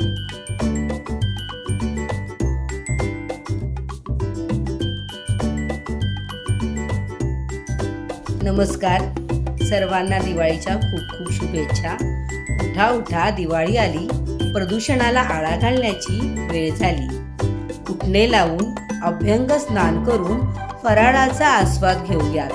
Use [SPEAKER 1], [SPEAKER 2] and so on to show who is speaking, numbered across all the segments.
[SPEAKER 1] नमस्कार. सर्वांना दिवाळीच्या खूप खूप शुभेच्छा. उठा उठा दिवाळी आली. प्रदूषणाला आळा घालण्याची वेळ झाली. उठणे लावून अभ्यंग स्नान करून फराळाचा आस्वाद घेऊयात.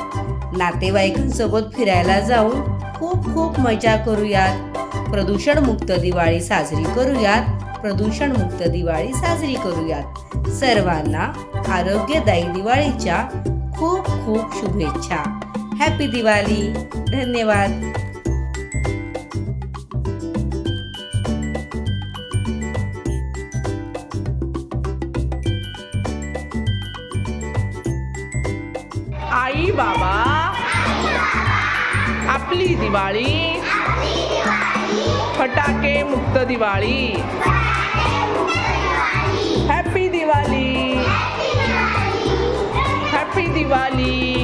[SPEAKER 1] नातेवाईकांसोबत फिरायला जाऊन खूप खूप मजा करूयात. प्रदूषणमुक्त दिवाळी साजरी करूयात. प्रदूषणमुक्त दिवाळी साजरी करूयात. सर्वांना आरोग्यदायी दिवाळीच्या खूप खूप शुभेच्छा. हॅपी दिवाळी धन्यवाद.
[SPEAKER 2] आई बाबा आपली दिवाळी फटाके मुक्त दिवाळी हॅपी दिवाळी हॅपी दिवाळी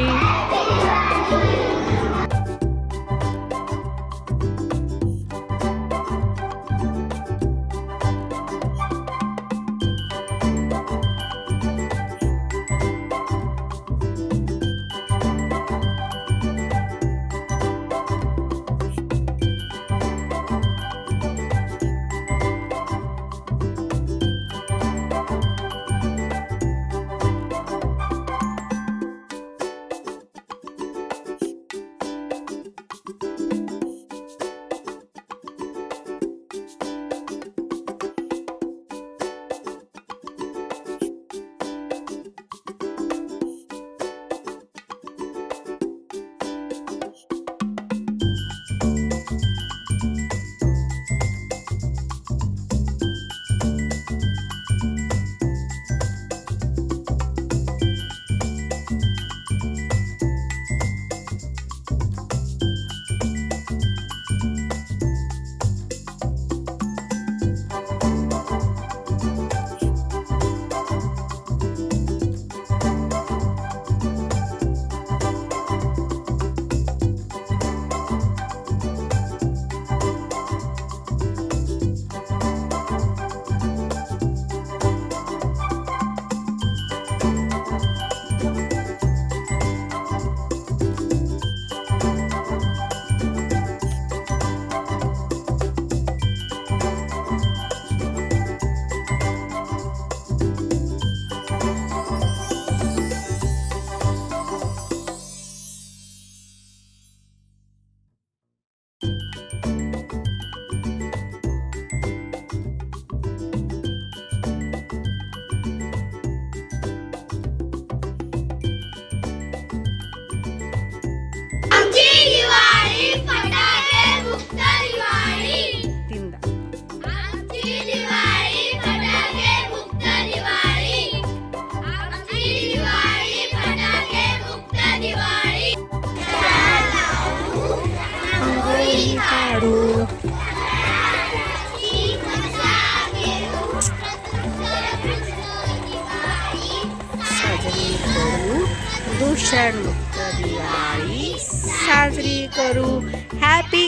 [SPEAKER 1] प्रदूषणमुक्त दिवाळी साजरी करू. हॅपी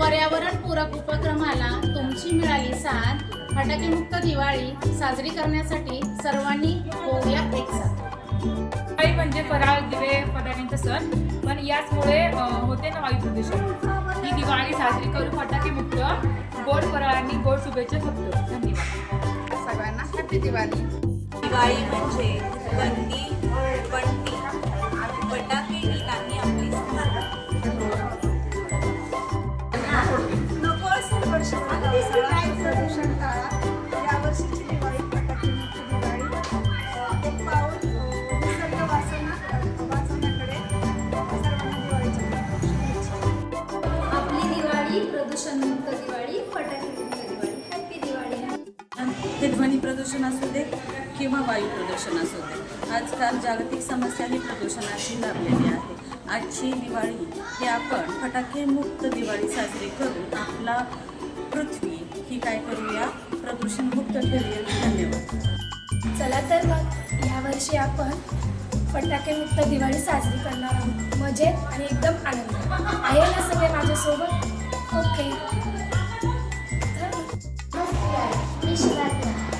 [SPEAKER 3] पर्यावरणपूरक उपक्रमाला तुमची मिळाली साथ. फटाकेमुक्त दिवाळी साजरी करण्यासाठी सर्वांनी होऊया एकसाथ
[SPEAKER 4] दिवाळी म्हणजे फराळ दिवे फटाक्यांचा सण. पण याचमुळे होते ना वायू प्रदूषण. ही दिवाळी साजरी करू फटाके गोड फराळांनी गोड शुभेच्छा फक्त धन्यवाद
[SPEAKER 3] सगळ्यांना हॅपी दिवाळी
[SPEAKER 5] दिवाळी म्हणजे बंदी बंदी फटाके ही नाही आपली. नको असेल.
[SPEAKER 6] प्रदूषण टाळा यावर्षीची दिवाळी दिवाळी
[SPEAKER 7] हॅपी दिवाळी.
[SPEAKER 5] ते ध्वनी प्रदूषण असू दे किंवा वायू प्रदूषण असू दे. आजकाल जागतिक समस्या ही प्रदूषणाशी लाभलेली आहे. आजची दिवाळी हे आपण फटाकेमुक्त दिवाळी साजरी करून आपला पृथ्वी ही काय करूया? प्रदूषण मुक्त ठेवूया. धन्यवाद.
[SPEAKER 7] चला तर मग यावर्षी आपण
[SPEAKER 8] फटाकेमुक्त दिवाळी साजरी करणार आहोत. मजेत आणि एकदम आनंद. आहे ना सगळे माझ्यासोबत?
[SPEAKER 9] Okay. Mas yan, fish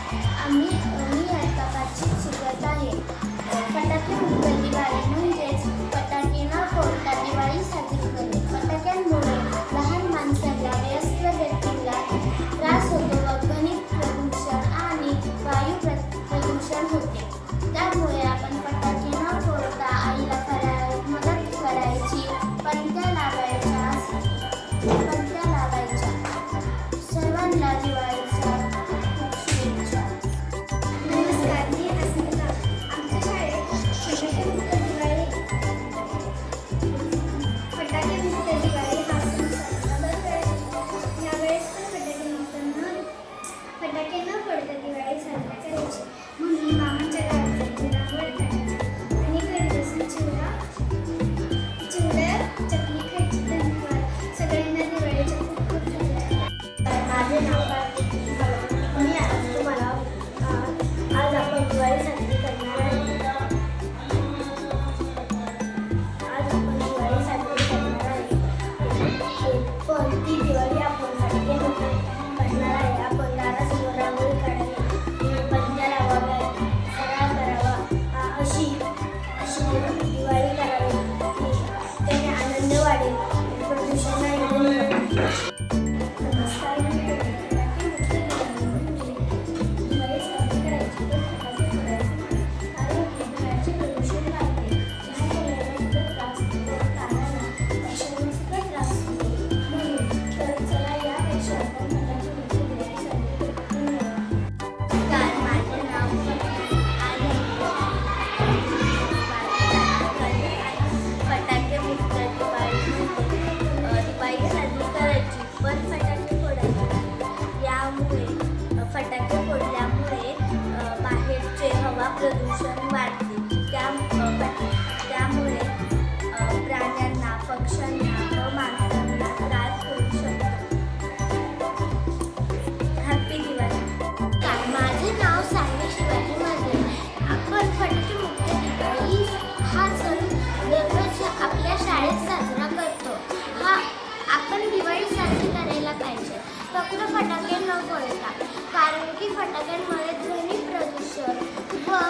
[SPEAKER 9] फटाक्यांमुळे ध्वनी प्रदूषण व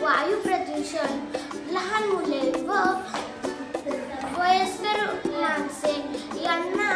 [SPEAKER 9] वायू प्रदूषण. लहान मुले व वयस्कर माणसे यांना